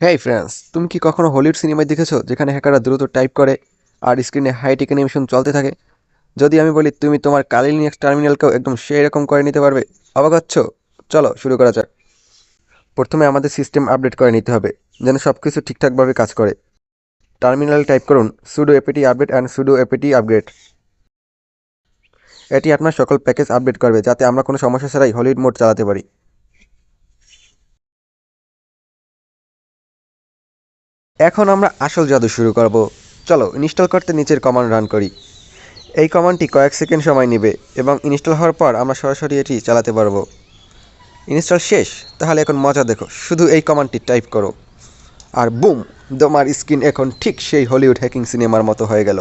হেই friends তুমি কি কখনো হলিউড সিনেমায় দেখেছ যেখানে হ্যাকাররা দ্রুত টাইপ করে আর স্ক্রিনে হাইটেক অ্যানিমেশন চলতে থাকে? যদি আমি বলি তুমি তোমার কালি লিনাক্স টার্মিনালকেও একদম সেই রকম করে নিতে পারবে, অবাক চলো, শুরু করা যাক। প্রথমে আমাদের সিস্টেম আপডেট করে নিতে হবে, যেন সব কিছু ঠিকঠাকভাবে কাজ করে। টার্মিনাল টাইপ করুন sudo apt update and sudo apt upgrade এটি আপনার সকল প্যাকেজ আপডেট করবে, যাতে আমরা কোনো সমস্যা ছাড়াই হলিউড মোড চালাতে পারি। এখন আমরা আসল জাদু শুরু করব। চলো, ইনস্টল করতে নিচের কমান্ড রান করি। এই কমান্ডটি কয়েক সেকেন্ড সময় নেবে এবং ইনস্টল হওয়ার পর আমরা সরাসরি এটি চালাতে পারব। ইনস্টল শেষ, তাহলে এখন মজা দেখো, শুধু এই কমান্ডটি টাইপ করো। আর বুম, তোমার স্ক্রিন এখন ঠিক সেই হলিউড হ্যাকিং সিনেমার মতো হয়ে গেল।